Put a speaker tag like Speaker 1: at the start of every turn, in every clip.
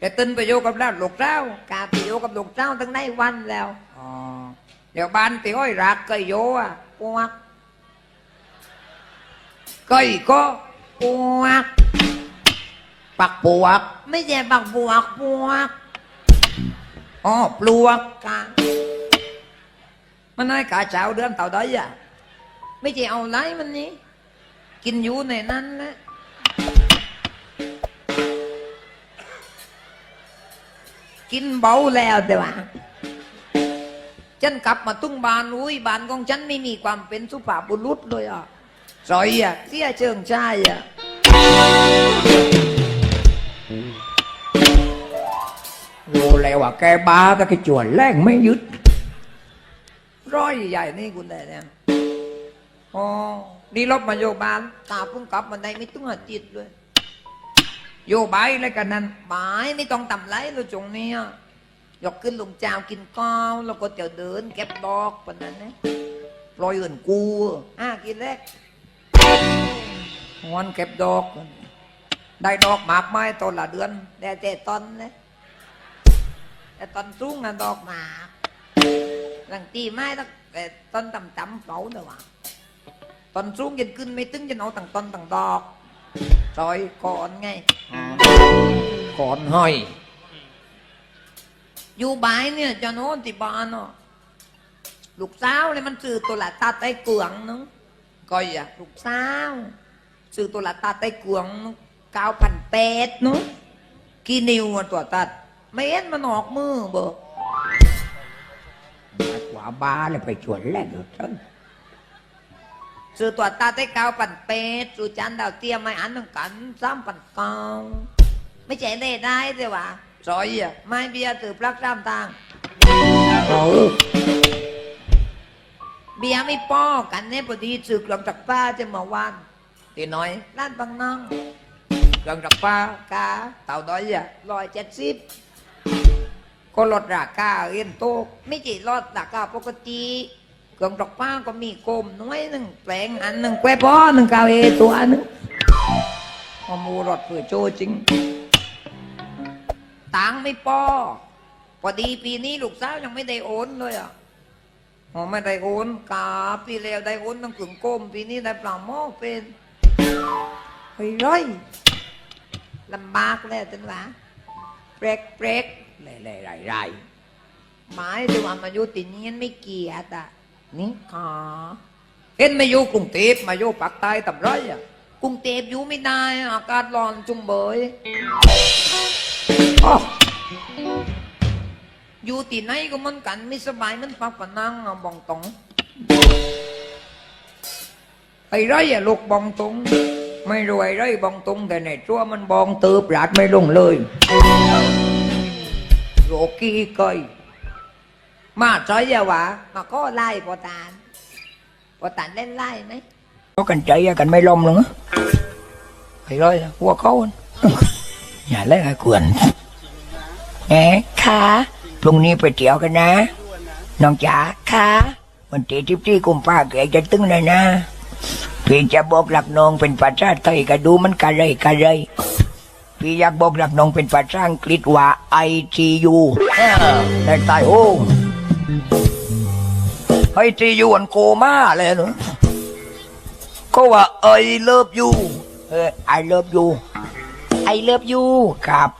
Speaker 1: แต่ตึนไปอยู่กับร้านลูกเจ้ากา
Speaker 2: ไปอยู่กับลูกเจ้าตั้งได้วันแล้ว
Speaker 1: อ๋อเดี๋ยวบ้านตีอ้อยรักเคยโยอะ
Speaker 2: ปวก
Speaker 1: เคยก็
Speaker 2: ปวก
Speaker 1: ปักปวก
Speaker 2: ไม่ใช่บักบวกปวก
Speaker 1: อ๋อปลวก
Speaker 2: กา
Speaker 1: มันให้กาเช้าเดือนเต่าได้อะ
Speaker 2: ไม่ใช่เอาไรมันนี้
Speaker 1: กินอยู่ในนั้นแหละ กินเบาแล้วแต่ว่าฉันกลับมาตุ้งบานอุ้ยบานของฉันไม่มีความเป็นสุภาพบุรุษเลยอะสอยอะเสียเชิงชายอะรู้แล้วว่าแกบ้าก็แกจวนแรงไม่ยึด ร้อยใหญ่นี่คุณได้เนี่ยอ๋อนี่ลบมาโยบานตาเพิ่งกลับมาได้ไม่ต้องอาทิตย์เลย โยบายอะไรกันนั้นบายไม่ต้องทำไรเลยจงเนี้ยยกขึ้นลงเจ้ากินก้าวแล้วก็จะเดิน เก็บดอกปนนั้นนะปล่อยเอื่นกูอะกินแรกงอนเก็บดอก ได้ดอกหมากไม้ต้นละเดือน
Speaker 2: แต่แต่ตอนนะ
Speaker 1: แต่ตอนสูงนะดอกหมาก
Speaker 2: หลังตีไม้ต้งแต่ตอนต่ำต่ำเฝ้าเด้อวะ
Speaker 1: ตอนสูงยันขึ้นไม่ตึงจะเอาต่างต้นต่างดอก ซอยก่อนไงก่อนห้อย
Speaker 2: อยู่บายเนี่ยจะโน้นที่บ้านเนาะลูกสาวเลยมันซื้อตัวละตาไต้เกลืองนึง
Speaker 1: ก็อย่า
Speaker 2: ลูกสาวซื้อตัวละตาไต้เกลืองเก้าพันแปดเนาะ
Speaker 1: กี่นิ้วอะตัวตัด
Speaker 2: ไม่เห็นมันออกมือเบอ
Speaker 1: กว่าบาเลยไปชวนแรกเลยฉัน
Speaker 2: ซื้อตัวตาไต้เก้าพันแปดซื้อจานดาวเทียมไม่อันนึงกันสามพันเก้าไม่ใช่ได้ได้เลยวะ
Speaker 1: ซอยอะ
Speaker 2: ไม่เบียร์ถือปลักสามทาง
Speaker 1: เอา
Speaker 2: เบียร์ไม่ป้อกันเนี่ยพอดีซื้อกลมจากป้าจะมาวัน
Speaker 1: ตีน้อย
Speaker 2: ร้านบางน้อง
Speaker 1: เครื่องจักรฟ้ากาเต่าด้อยอะ
Speaker 2: ร้อยเจ็ดสิบ
Speaker 1: ก็ลดราคาเอ็นโตก
Speaker 2: ไม่ใช่รอดราคาปกติ เครื่องดอกป้าก็มีโกมน้อยหนึ่งแปลงอันหนึ่งแควป้อหนึ่งกาเอตัวหนึ่ง
Speaker 1: พอมูรถเพื่อโจจริง
Speaker 2: ตังไม่ป้อพอดีปีนี้ลูกสาวยังไม่ได้โอนเลยอะ
Speaker 1: พอไม่ได้โอน
Speaker 2: กาปีแล้วได้โอนตั้งกึ่งโกมปีนี้ได้ปลาหม้อเป็น
Speaker 1: เฮ้ยร้อย
Speaker 2: ลำบากแล้วจังหวะเปรกเปรก
Speaker 1: ไรไรไรไร
Speaker 2: หมายถึงว่ามายู่ตินี้ไม่เกียดอะ
Speaker 1: นี่ขาเห็นไม่อยู่กรุงเทพมาอยู่ปากใต้ตำไรอะ
Speaker 2: กรุงเทพอยู่ไม่ได้ อากาศร้อนจุงเบย
Speaker 1: อ๋อ
Speaker 2: อยู่ที่ไหนก็เหมันกันไม่สบายเหมันปักปะนังอะบองตอง
Speaker 1: ไอ้ไรอะลูกบองตรงไม่รวยไรบองตรงแต่ในชั่วมันบองตืบหลาดไม่ลงเลยโรกี้เกย มาใช้ยาวะ
Speaker 2: มาก็ไล่พอตาลพอตาลเล่นไล่ไหม
Speaker 1: có cần chạy ra cần mấy lông luôn á thì rồi qua khó anh nhà lấy hai quyền nè
Speaker 2: ค่ะ
Speaker 1: lúc นี้ไปเที่ยวกันนะ น้องจ๋า
Speaker 2: ค่ะ
Speaker 1: วันที่ทิพที่กุมภาเกจะตึงเลยนะพี่จะบอกหลักน้องเป็นภาษาไทยก็ดูมันกะไรกะไรพี่อยากบอกหลักน้องเป็นภาษาอังกฤษว่า ITU แต่ตายโอ้ ไอทียูอันโกมาเลยเนอะก็ว่า I love you เออ I love you
Speaker 2: ไอเลิฟยู
Speaker 1: ครับ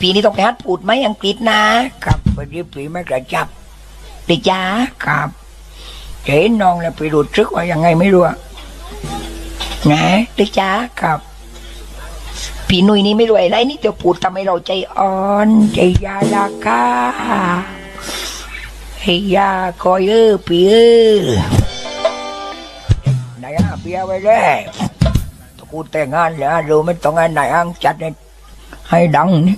Speaker 2: ปีนี้ต้องไปฮัดพูดไหมอังกฤษนะครับ
Speaker 1: พอดีผีไม่กระจับ
Speaker 2: เด็กจ้า
Speaker 1: ครับเห็นน้องแล้วไปรู้ซึกว่ายังไงไม่รู้อะนะ
Speaker 2: เด็กจ้า
Speaker 1: ครับ
Speaker 2: พี่นุ่ยนี่ไม่รวยไรนี่จะพูดทำให้เราใจอ่อน
Speaker 1: ใจยาลาคา ให้ยาคอยเออปีเออไหนอะเปียไว้เลยตะกูแต่งงานแล้วรู้ไม่ต้องงานไหนอ่างจัดให้ให้ดังนี่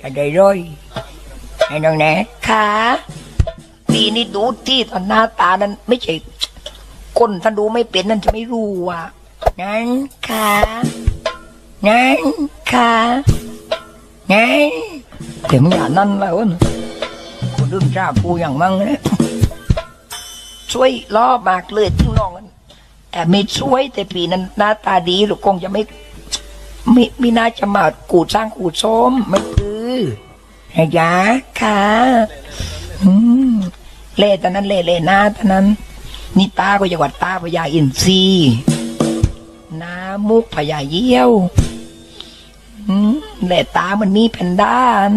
Speaker 1: จะได้ร้อยให้น้องแน่
Speaker 2: ค่ะปีนี้ดูที่ตอนหน้าตานั้นไม่ใช่คนถ้าดูไม่เป็นนั่นจะไม่รู้อะ
Speaker 1: นั้น
Speaker 2: ค่ะ
Speaker 1: นั้น
Speaker 2: ค่ะ
Speaker 1: นั้นถึงอย่านั้นแล้วนะ คนรุ่นจ้าปูอย่างมั่งเนี่ย
Speaker 2: ช่วยล้อมากเลยทิ้งน้องนั้นแต่ไม่ช่วยแต่ปีนั้นหน้าตาดีลูกคงจะไม่ไม่ไมี
Speaker 1: นาจะมากูดสร้างกูดส้มไม่คือไอ้ยาค่ะอืมเล่ตอนนั้นเล่เล่หน้าตอนนั้นนี่ตาก็จะวัดตาพญาอินทรีน้ามุกพญาเยี่ยวอืมเล่ตามันมีแผ่นด้าน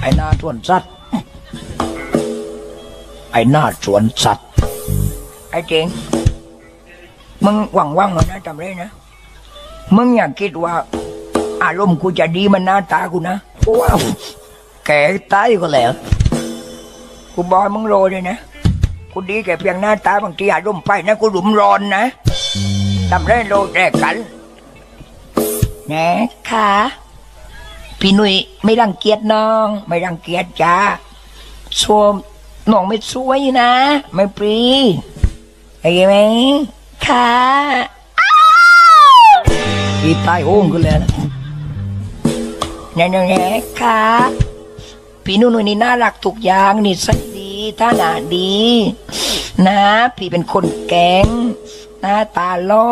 Speaker 1: ไอ้หน้าสวนสัตว์ไอ้หน้าสวนสัตว์ไอ้เจงมึงหวังว่างๆนนะจำได้นะมึงอย่าคิดว่า อารมณ์กูจะดีมันหน้าตากูนะเพราวแก่ตายก็แล้วกูบอยมึงโรเลยนะกูดีแค่เพียงหน้าตาบางทีอารมณ์ไปนะกูหลุมร้อนนะทำได้โลแรกกันแหนะค่ะ พี่หนุ่ยไม่รังเกียจน้อง ไม่รังเกียจจ้าชมน้องไม่สวยนะ ไม่ปรีเห็นไหมค่ะอ้าวอีตายโอ่งกันเลยนะแน่ๆแน่ค่ะพี่นุ่นนี่น่ารักทุกอย่างนี่สัยดีท่าหนาดี นะ พี่เป็นคนแกงหน้าตาล้อ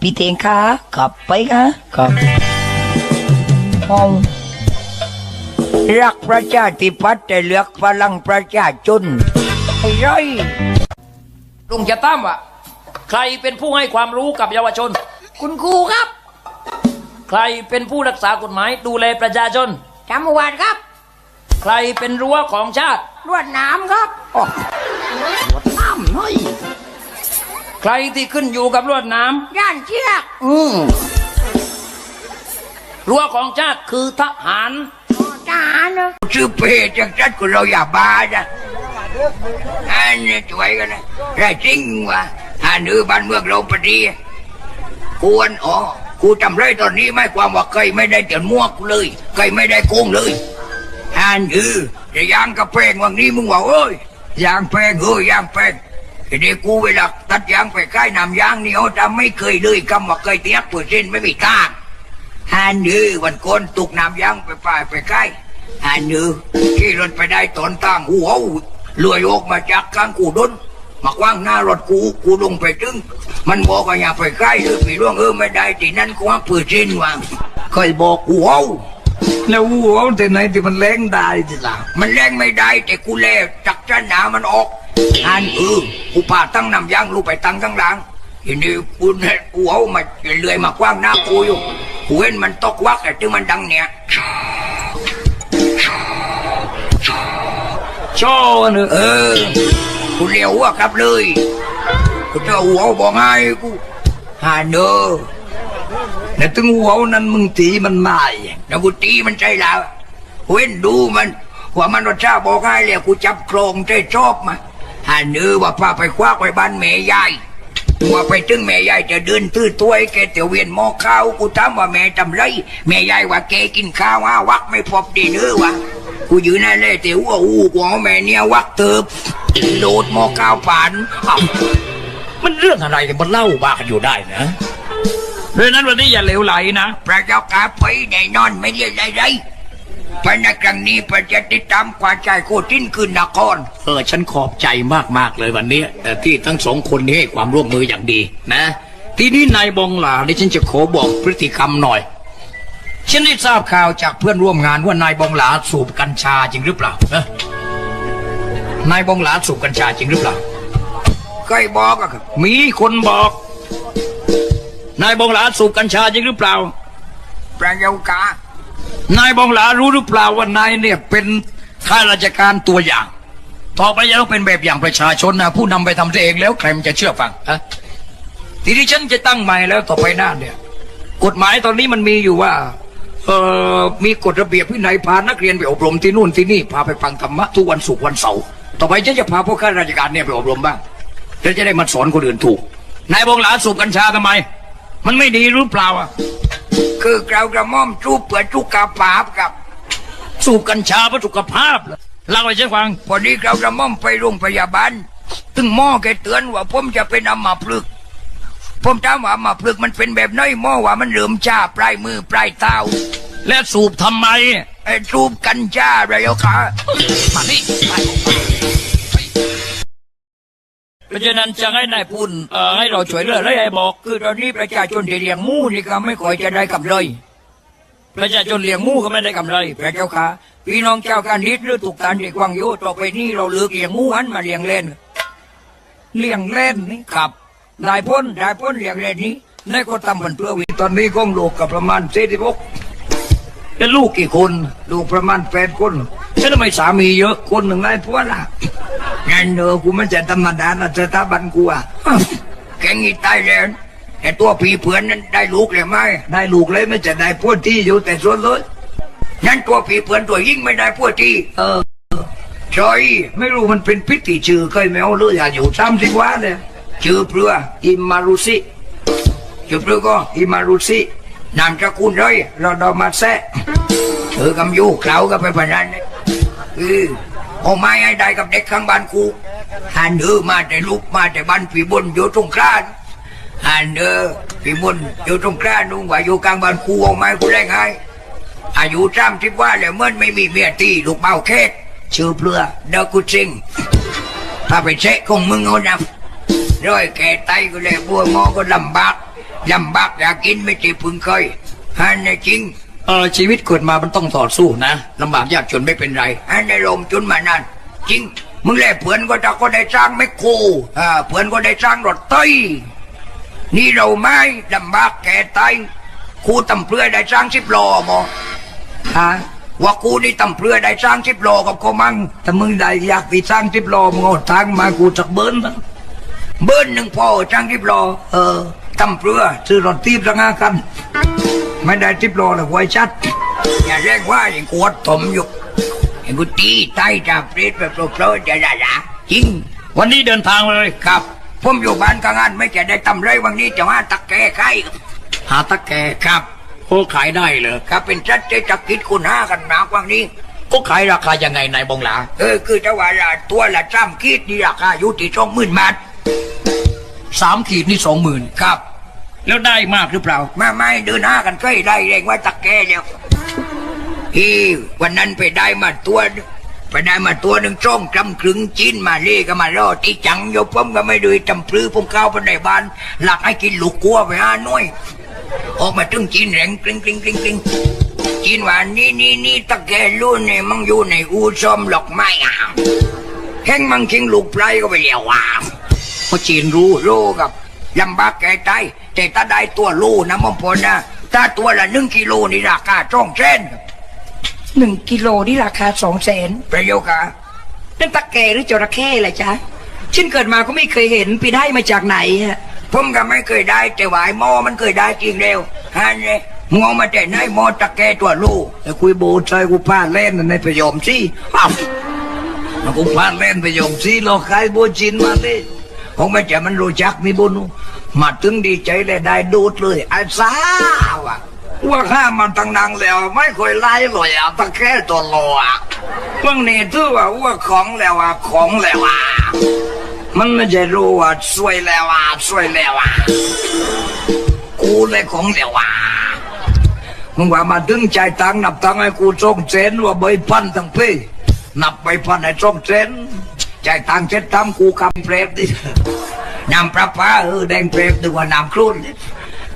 Speaker 1: พี่เทงคะขับไปคะขับ ห้องรักประชาธิปัตย์แต่เลือกพลังประชาชนไอ้ร้อย
Speaker 3: ลุงจะตั้มว่าใครเป็นผู้ให้ความรู้กับเยาวชน
Speaker 1: คุณครูครับ
Speaker 3: ใครเป็นผู้รักษากฎหมายดูแลประชาชน
Speaker 1: จำวันครับ
Speaker 3: ใครเป็นรั้วของชาติ
Speaker 1: รวดน้ำครับอ๋อรวดน้ำหน่อย
Speaker 3: ใครที่ขึ้นอยู่กับลวดน้
Speaker 1: ย่านเชือกำ
Speaker 3: อืม รั้วของชาติคือทหาร
Speaker 1: ทหารเนอะชื่อเพจจากจัดกูเราอย่าบ้าจ้ะอันนี้ช่วยกันนะได้จริงวะอันนี้บ้านเมืองเราปฏิควรอ๋อกูจำได้ตอนนี้ไม่ความว่าเคยไม่ได้เตียนมั่วกูเลยเคยไม่ได้โกงเลยอันอือจะยางกระเพงวันนี้มึงว่าเอ้ยยางแพงเอ้ยยางแพงทีนี้กูเวลาตัดยางไปใกล้นำยางนี่เขาจะไม่เคยเลยคำว่าเคยเตียกเปอร์เซ็นต์ไม่มีทาง อันอือวันก่อนตุกนำยางไปป่ายไปใกล้อันอือขี่รถไปได้ตอนตั้งหัวเลื่อยออกมาจากกลางกูดนมากว้างหน้ารถกูกูลงไปถึง มันบอกว่าอย่าไปใกล้เลยพี่ร่วงเออไม่ได้ที่นั่นกูว่าเปอร์เซ็นต์ว่างเคยบอกกูเอา
Speaker 4: แล้ววัวแต่ไหนที่มันแรงได้ทีหลัง
Speaker 1: มันแรงไม่ได้แต่กูแลจักจันหนามันออกอันเออกูพาตั้งนำยางลูกไปตั้งข้างหลังทีนี้กูเนี่ยกูเอามาเลื่อยมากว้างหน้ากูอยู่กู เห็นมันตกวักแต่ถึงมันดังเนี่ย
Speaker 4: ช่อเนอะ
Speaker 1: เออกูเลี้ยวหัวกลับเลยกูจะหัวบอกให้กูฮานเนอ
Speaker 4: แต่ถึงวัวนั้นมึงตีมันไม่
Speaker 1: แล้วกูตีมันใจแล้วเห็นดูมันว่ามันรสชาบอกให้เลยกูจับโครงใจชอบมาฮานเนอว่าพาไปคว้าไปบ้านแม่ยาย ว่าไปถึงแม่ยายจะเดินตื้อตัวไอ้แกเตียวเวียนหม้อข้าวกูถามว่าแม่ทำไร แม่ยายว่าแกกินข้าวอ้าวักไม่พบดีเนื้อวะกูยืนนั่นเลยเตียวว่าอู้กูเอาแม่เนี่ยวักเติบโดดหม้อข้าวผ่านอ้าว
Speaker 4: มันเรื่องอะไรกันมันเล่าบ้ากันอยู่ได้นะเพราะฉะนั้นวันนี้อย่าเหลวไหลนะ
Speaker 1: พระเจ้ากาไปแน่นอนไม่เรียกอะไร ไปในครั้งนี้ประจะติดตามกว่าใจโคตินคืนนคร
Speaker 4: เออฉันขอบใจมากๆเลยวันนี้แต่ที่ทั้งสองคนนี้ให้ความร่วมมืออย่างดีนะ ทีนี้นายบองหลาดิฉันจะขอบอกพฤติกรรมหน่อย ฉันได้ทราบข่าวจากเพื่อนร่วมงานว่านายบองหลาสูบกัญชาจริงหรือเปล่านะนายบองหลาสูบกัญชาจริงหรือเปล่า
Speaker 1: เคยบอกอะครับ
Speaker 4: มีคนบอก นายบองหลาสูบกัญชาจริงหรือเปล่า
Speaker 1: พระเจ้ากา นา
Speaker 4: ยบองหลารู้หรือเปล่าว่านายเนี่ยเป็นข้าราชการตัวอย่าง ต่อไปจะต้องเป็นแบบอย่างประชาชนนะผู้นำไปทำตัวเองแล้วใครมันจะเชื่อฟังฮะทีนี้ฉันจะตั้งใหม่แล้วต่อไปหน้าเนี่ย กฎหมายตอนนี้มันมีอยู่ว่าเออมีกฎระเบียบวินัยพานักเรียนไปอบรมที่นู่นที่นี่พาไปฟังธรรมะทุกวันศุกร์วันเสาร์ต่อไปฉันจะพาพวกข้าราชการเนี่ยไปอบรมบ้างแล้วจะได้มาสอนคนอื่นถูกนายบองหลาสูบกัญชาทำไม มันไม่ดีหรือเปล่าอะ
Speaker 1: คือกล่าวกระหม่อมจูบเปิดจุกกาปาบกับ
Speaker 4: สูบกัญชาเพื่อสุขภาพเหรอเล่าให้ฉันฟัง
Speaker 1: พอดีกล่าวกระหม่อมไปโรงพยาบาลตึงหม้อแกเตือนว่าผมจะเป็นอัมพฤกษ์ผมถามว่าอัมพฤกษ์มันเป็นแบบไหนหม้อว่ามันเริ่มชาปลายมือปลายเท้า
Speaker 4: และสูบทำไม
Speaker 1: ไอ้จูบกัญชาอะไรเจ้าขา
Speaker 4: มานี่ เพ
Speaker 1: ราะฉะนั้นจะให้นายพูนเอ่อให้เราช่วยเหลือและให้บอก คือตอนนี้ประชาชนที่เลี้ยงหมูนี่ก็ไม่ค่อยจะได้กำไรประชาชนเลี้ยงหมูก็ไม่ได้กำไรพระเจ้าค่ะพี่น้องเจ้าการนิดหรือถูกการที่กวางโยต่อไปนี้เราเลือกเลี้ยงหมูหันมาเลี้ยงเล่น เลี้ยงเล่นนี่ครับได้พ้นได้พ้นเลี้ยงเล่นนี้นายก็ทำมันเพื่อวิตอนนี้ก้องลูกกับประมาณเจ็ดสิบหกเป็นลูกกี่คน ลูกประมาณแปดคนฉันทำไมสามีเยอะคนหนึ่งนายพวล่ะ งั้นเนอกูไม่ใช่ธรรมดานะสถาบันกูอะแกงี้ตายแล้วแต่ตัวผีเผือนนั้นได้ลูกเลยไหมได้ลูกเลยไม่จะได้พวดที่อยู่แต่ส่วนเลยงั้นตัวผีเผือนตัวยิ่งไม่ได้พวดที่ เออจอยไม่รู้มันเป็นพิธีชื่อเคยไม่เอาเลยอายุสามสิบว่าเลยชื่อเปลืออิมารุสิชื่อเปลือก็อิมารุสินามจะคุณเลยเราดอมาแซะเธอกำยูเคล้าก็ไปพนันเนี่ยเออ เอาไม้ให้ได้กับเด็กข้างบ้านกูหันเออมาแต่ลูกมาแต่บ้านผีบนอยู่ตรงกลางหันเออผีบนอยู่ตรงกลางนุ่งว่าอยู่กลางบ้านกูเอาไม้กูได้ไงอายุสามสิบว่าแล้วเมื่อไม่มีเมียตีลูกเบาแค่ชื่อเปลือเดอกุจิงถ้าไปเช็คของมึงเอานะร้อยแก่ไตก็เลยบัวหมอก็ลำบากลำบากอยากกินไม่ติพึงเคยฮันนจริง เออชีวิตเกิดมามันต้องต่อสู้นะลำบากยากจนไม่เป็นไรฮันในลมจนมานานจริง มึงแลเพื่อนก็จะก็ได้สร้างไม่โคอ่าเพื่อนก็ได้สร้างรถไต้นี่เราไม่ลำบากแก่ไตครูตำเพื่อได้สร้างสิบล้อหมอฮะว่ากูนี่ตำเพื่อได้สร้างสิบโลกับเขามั่งถ้ามึงได้อยากไปสร้างสิบโลมึงเอาทางมากูจักเบิ้ลนเบิ้ลหนึ่งพอสร้างสิบโลเออตำเพื่อซื้อรถตีบสังากัน ไม่ได้สิบโลหรอกไว้ชัด อย่าเรียกว่าอย่างกวดถมอยู่อย่างกูตีใต้จับเปรตแบบโปรยๆจะได้ละจริง วันนี้เดินทางเลยครับ ผมอยู่บ้านกลางานไม่แก่ได้ตำไรวันนี้จะว่าตะแกไข่หาตะแกครับโอ้ขายได้เลยครับเป็นชัดเจนจะคิดคุณห้ากันมากว่านี้ก็ขายราคายังไงนายบงหลาเออคือจะว่าละตัวละจ้ำคิดนี่ราคาอยู่ที่สองหมื่นบาทสามขีดนี่สองหมื่นครับ แล้วได้มากหรือเปล่าไม่ไม่เดินห้ากันใกล้ได้เรงว่าตะแกแล้วฮีวันนั้นไปได้มาตัวหนึ่งไปได้มาตัวหนึ่งจ้องจำครึงจีนมาเล่ก็มารอที่จังโยบผมก็ไม่ดูจำพลื้อผมเข้าไปในบ้าน หลักให้กินลูกกัวไปห้าหน่วย ออกมาถึงจีนแรงกริ้งกริ้งกริ้งกริ้งจีนว่านี่นี่นี่ตะแกรุ่นเนี่ยมันอยู่ในอู่ซ่อมหลอกไม้อะแห้งมังคิงลูกไพรก็ไปเลี้ยวว่าเพราะจีนรู้รู้กับลำบากแก่ใจ แต่ถ้าได้ตัวลูนะมงพลนะ ถ้าตัวละหนึ่งกิโลนี่ราคาจ้องเส้น
Speaker 5: หนึ่งกิโลนี่ราคาสองแสน
Speaker 1: ประโยคอะ
Speaker 5: นั่นตะแกหรือจระเข้แหละจ๊ะฉันเกิดมาก็ไม่เคยเห็นไปได้มาจากไหนอะ
Speaker 1: ผมก็ไม่เคยได้แต่ว่าไอ้หมอมันเคยได้จริงเร็วฮะเนี่ยมึงเอามาแต่ไหนหมอตะแกตัวลูกแต่คุยโบใจกูพลาดเล่นในประโยมสิอ้าวมันคงพลาดเล่นไปโยมซีโลกายบูจินมาเลย คงไม่ใช่มันรู้จักมีบุญมาถึงดีใจเลยได้ดูดเลยไอ้สาวอะว่าข้ามันตั้งนางแล้ว ไม่เคยไล่เลยอะตะแค่ตัวโลอะเมื่อนี้ถือว่าว่าของแล้วอะของแล้วอะมันไม่ใช่รู้ว่าสวยแล้วอะสวยแล้วอะกูเลยของแล้วอะมึงว่ามาถึงใจตังนับตังให้กูส่งเซนว่าใบพันทั้งพี่นับไปพันให้ส่งเซน จ่ายตังค์เซ็ดตทำกูคำเปรตดิน้ำประปาเออแดงเปรตดีกว่าน้ำครุ่น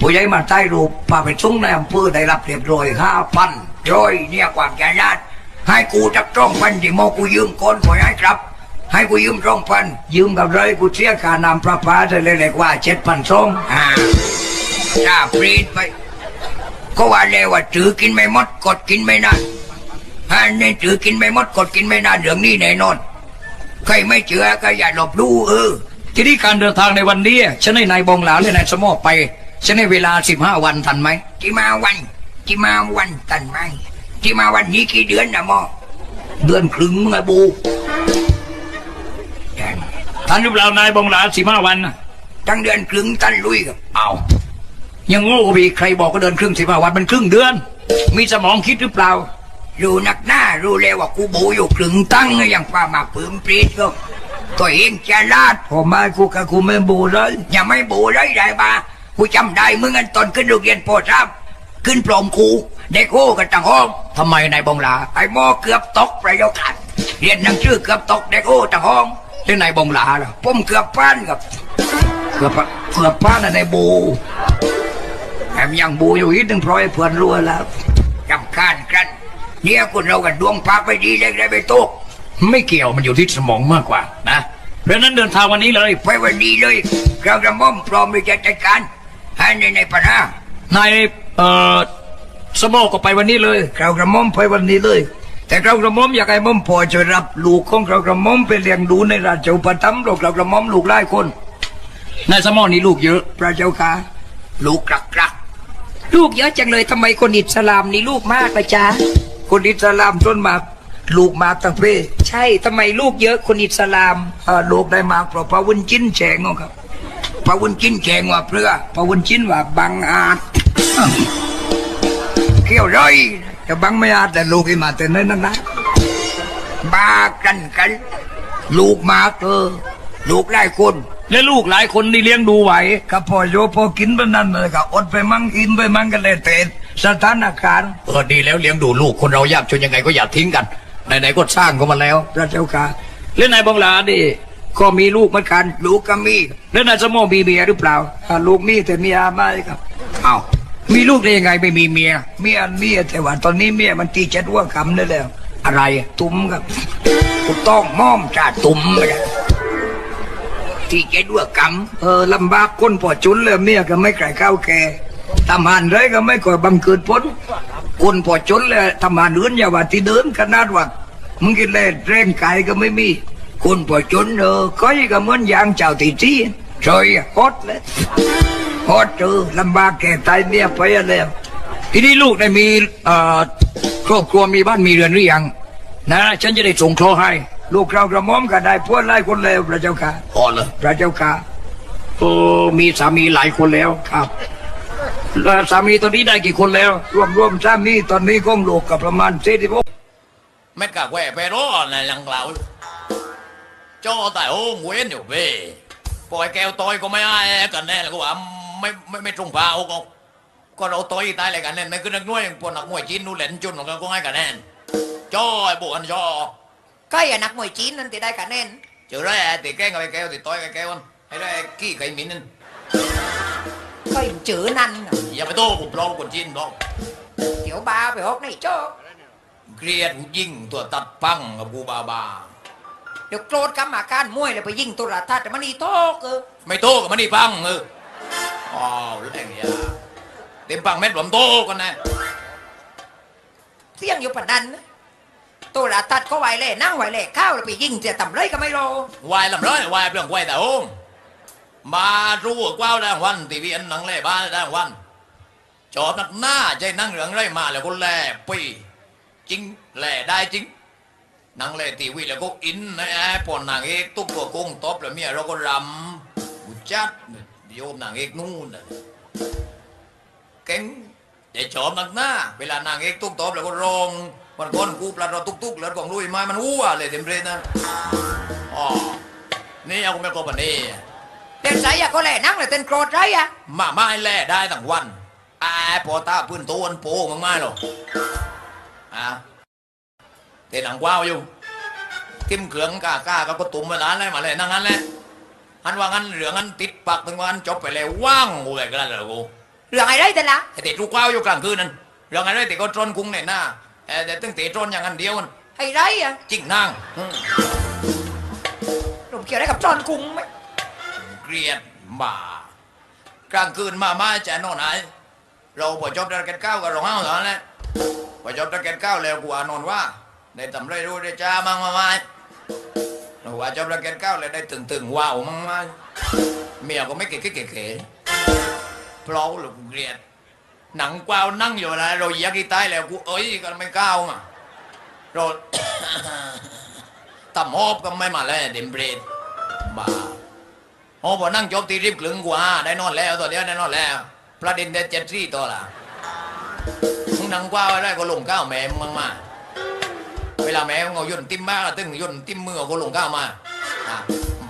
Speaker 1: ผู้ใหญ่มาใต้รูปพาไปส่งในอำเภอได้รับเรียบร้อยห้าพันร้อยเนี่ยความใจญาติให้กูจักจ้องพันที่โมกูยืมคนกูให้ครับ ให้กูยืมจ้องพันยืมกับไรกูเสียค่าน้ำประปาได้เลยเลยกว่าเจ็ดพันสองอ่าจ้าปรตไปก็ว่าเลยว่าถือกินไม่หมดกดกินไม่นานอันนี้ถือกินไม่หมดกดกินไม่นานเรื่องนี้แน่นอน ใครไม่เชื่อก็อย่าหลบลู่เออ ทีนี้การเดินทางในวันนี้ฉันให้นายบองหลาและนายสมอไป ฉันให้เวลาสิบห้าวันทันไหมที่มาวันที่มาวันทันไหมที่มาวันนี้กี่เดือนนะหมอเดือนครึ่งไงบูทันหรือเปล่านายบองหลาสิบห้าวันน่ะทั้งเดือนครึ่งทันลุยกับเอายังโง่ไปอีกใครบอกก็เดินครึ่งสิบห้าวันมันครึ่งเดือน มีสมองคิดหรือเปล่า รู้นักหน้ารู้เลยว่ากูบูอยู่ครึ่งตั้งอย่างป้ามาปืมปรีดก็ตัวเองจะลาดผมมากูกับกูไม่บูเลยยังไม่บูเลยได้ปะกูจำได้เมื่องั้นตอนขึ้นโรงเรียนโปรทับขึ้นปลอมครูเด็กโง่กันต่างห้องทำไมนายบงลาไอ้หมอเกือบตกประโยคกันเรียนหนังสือเกือบตกเด็กโง่ต่างห้องเล่นนายบงหลาเหรอผมเกือบป้านกับเกือบเกือบป้านอะในบูแถมยังบูอยู่อีกหนึ่งเพราะไอ้เพื่อนรัวแล้วจำคานกัน เนี่ยคนเรากันดวงพักไปดีเล็กได้ไปโตกไม่เกี่ยวมันอยู่ที่สมองมากกว่านะเพราะฉะนั้นเดินทางวันนี้เลยไปวันนี้เลย เราจะม่อมพร้อมที่จะจัดการให้ในในปัญหานายเอ่อสมอก็ไปวันนี้เลยเรากระหม่อมไปวันนี้เลย แต่เรากระหม่อมอยากให้หม่อมพอจะรับลูกของเรากระหม่อมไปเลี้ยงดูในราชอุปถัมภ์เราเรากระหม่อมลูกหลายคนนายสมอนี่ลูกเยอะพระเจ้าค่ะลูกกรักกรัก
Speaker 5: ลูกเยอะจังเลยทำไมคนอิสลามนี่ลูกมากละจ๊ะ
Speaker 1: คนอิสลามต้นมาลูกมาตั้งเพศ
Speaker 5: ใช่ทำไมลูกเยอะคนอิสลาม
Speaker 1: ลูกได้มาเพราะพระวุนจินแฉงอาครับพระวุนจินแฉงว่าเพื่อพระวุนจินว่าบังอาจเขี้ยวร้อยแต่บังไม่อาจแต่ลูกให้มาแต่นั้นนะบากันกัน ลูกมาเออลูกหลายคน และลูกหลายคนนี่เลี้ยงดูไหวก็พอโยพอกินไปนั่นเลยก็อดไปมั่งกินไปมั่งกันเลยแต่ สถานการณ์เออดีแล้วเลี้ยงดูลูกคนเรายากจนยังไงก็อย่าทิ้งกันไหนๆก็สร้างก็มาแล้วพระเจ้าค่ะและนายบังลาดิก็มีลูกเหมือนกัน ลูกก็มีแล้วนายสมองมีเมียหรือเปล่าอ่าลูกมีแต่เมียไม่ครับอ้าวมีลูกได้ยังไงไม่มีเมียเมียเมียแต่ว่าตอนนี้เมียมันตีเจ็ดหัว่าคำได้แล้ว อะไรอะตุ้มครับถูกต้องม่อมจ่าตุ้มเลยที่แกด้วยกรรมเออลำบากคนพอจุนเลยเมียก็ไม่ไกลข้าวแก ทำงานไรก็ไม่ก่อยบังเกิดพ้นคนพอจุนเลยทำงานอื่นอย่าว่าที่เดินขนาดว่ามึงกินเลยแรงกายก็ไม่มี คนพอจุนเออก้อยก็เหมือนยางเจ้าตีที่ซอยฮอตเลยฮอตเออลำบากแก่ตายเมียไปแล้วทีนี้ลูกได้มีเอ่อครอบครัวมีบ้านมีเรือนหรือยังนะฉันจะได้ส่งโทรให้ ลูกเรากระหม่อมก็ได้พวดไล่คนแล้วพระเจ้าค่ะอ๋อเลยพระเจ้าค่ะโอ้มีสามีหลายคนแล้วครับแล้ว สามีตอนนี้ได้กี่คนแล้ว รวมรวมๆสามีตอนนี้ก็ลูกกับประมาณสี่สิบหก
Speaker 4: Mấy cả quẹ bè đó là lằng lão Cho tại ô Nguyễn nhiều về Coi kêu tôi có mấy ai cần này là cô bảo mấy mấy mấy trùng phao không Còn đâu tôi tay lại cả nên mấy cứ nước nuôi Bọn nạc mùi chín nu lên chun nó có ai cả nên Cho ai bộ anh cho
Speaker 2: ก็อย่านักมวยจีนนั่นติได้คะแนน
Speaker 4: Chứ ra thì cái người kêu thì tôi cái kêu anh Hay là kỹ cái mình anh
Speaker 2: ก็ยังจือนั่น น่ะ
Speaker 4: Giờ phải tô cục lâu còn chín đó
Speaker 2: เดี๋ยวบาไปฮอกในโจ๊ก
Speaker 4: Gliệt dinh tụa tật băng ở bu bà bà
Speaker 2: เดี๋ยวโกรธกรรมาการมวยเลยไปยิงตุลาทัศน์แต่มันนี่โทกเออ
Speaker 4: Mày tô cả mà đi băng ừ Ồ lạnh vậy Tìm băng mét bấm tô con này
Speaker 2: เสี่ยงอยู่ปานนั้นนะตุลาทัศน์ก็ไหวแหล่นั่งไหวแหล่ข้าวเลยไปยิงเสียต่ำไรก็ไม่รอ
Speaker 4: Hoài làm rồi, hoài bằng quay tại ôm Mà ru ở quao đang จอบนักหน้าใจนั่งเหลืองไรมาแล้วก็แล่ปีจริงแล่ได้จริงนางแล่ทีวีแล้วก็อินนะไอ้ปอนนางเอกตุ๊กตัวกงตบแล้วเมียเราก็รำบุจัดโยมนางเอกนู่นนะเก่งแต่จอบนักหน้า เวลานางเอกตุ๊กตบแล้วก็ร้องมันก้อนกูปลาเราตุ๊กตุ๊กแล้วกองลุยมามันอ้วเลยเต็มเรนนะอ๋อนี่เอาไม่ก็ปนี่
Speaker 2: เต็นสายอยากก็แหล่นั่งเลยเต็นโกรธไรอะ
Speaker 4: มาไม่แหล่ได้ทั้งวัน ไอ้พอตาพื้นตัวมันโป้มึงไม่หรอกอะเต้นหนังกว้าวอยู่ทิมเขืองกากาก็ก็ตุ่มเวลาอะไรมาเลยนั่งงั้นแหละอันว่างั้นเหลืองอันติดปากถึงว่าอันจบไปแล้วว่างกูเลยก็แล้วเหรอกู
Speaker 2: เรื่องอะไรแต่ละ
Speaker 4: ไอ้ติดลูกว้าวอยู่กลางคืนนั่นเรื่องอะไรติดก็ตรนกุ้งในหน้าเออแต่ตึงติดตรนอย่างนั้นเดียวมัน
Speaker 2: ให้ไรอะ
Speaker 4: จริงนางอืม
Speaker 2: ผมเกี่ยวอะไรกับจอนกุ้งไหม
Speaker 4: เกลียดหมากลางคืนมามาจะนอนไหน เราพอจบตะเก็ดก้าวกับรองเท้าเท่านั้นแหละพอจบตะเก็ดก้าวแล้วกูอานอนว่าได้ทำไรรู้ได้จ้ามั่งมาไหมเราว่าจบตะเก็ดก้าวแล้วได้ตึงตึงว้าวมั่งมาเมียก็ไม่เก๋เก๋เก๋เพราะหรือกูเกลียดหนังกวาวนั่งอยู่นะเราเหยียกที่ใต้แล้วกูเอ้ยก็ไม่ก้าวมาเราตำฮอบก็ไม่มาแล้วเดมเบรดบ้าโอ้พอนั่งจบตีริบคลึงกว่าได้นอนแล้วตัวเดียวได้นอนแล้ว ประเด็นเด็ดเจ็ดสี่ตัวละมึงนั่งกว่าไว้ได้ก็ลงก้าวแม่มึงมาเวลาแม่มึงเอาย่นติ้มมากตึงย่นติ้มมือก็ลงก้าวมาอะ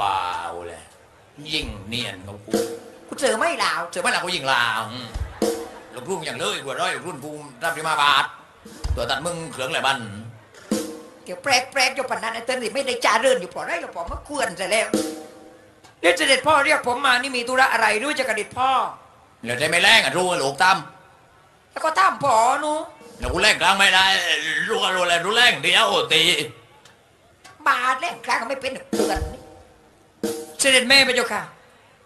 Speaker 4: บ้าวเลยยิงเนียนกับกู
Speaker 2: กูเจอไม่ลาว
Speaker 4: เจอไหมล่ะกูยิงลาวอืมลูกรุ่งอย่างเลยกว่าร้อยลูกรุ่นกูรับที่มาบาทตัวตัดมึงเขืองแหละบัน
Speaker 2: แกกี่ยวแปลกแปลกอยู่ปานนั้นไอ้เต้นนี่ไม่ได้จาเริญอยู่ปอได้หรอกปอมาควนซะแล้วเดี๋ยวเสด็จพ่อเรียกผมมานี่มีธุระอะไรด้วยจะกระดิษพ่อ
Speaker 4: แล้วได้ไม่แรงอะรู้ว่าลูกตั้ม
Speaker 2: แล้วก็ถามพ่อหนู
Speaker 4: แล้วกูแรงกลางไม่ได้รู้ว่ารู้อะไรรู้แรงเดียวตี
Speaker 2: บาดแรงกลางก็ไม่เป็นเตือนนี่
Speaker 5: เสด็จแม่พระเจ้าค่ะ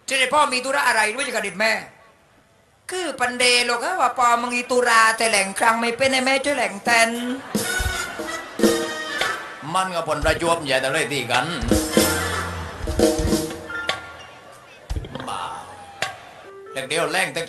Speaker 5: เสด็จพ่อมีธุระอะไรด้วยจะกระดิษแม่
Speaker 2: คือปันเดโลกว่าปอมังอีตุราแต่แหล่งครั้งไม่เป็นไอ้แม่ช่วยแหล่งแทน
Speaker 4: มันก็ผลประจวบอย่าแต่เลยตีกัน บ้าเด็กเดียวแรงแต่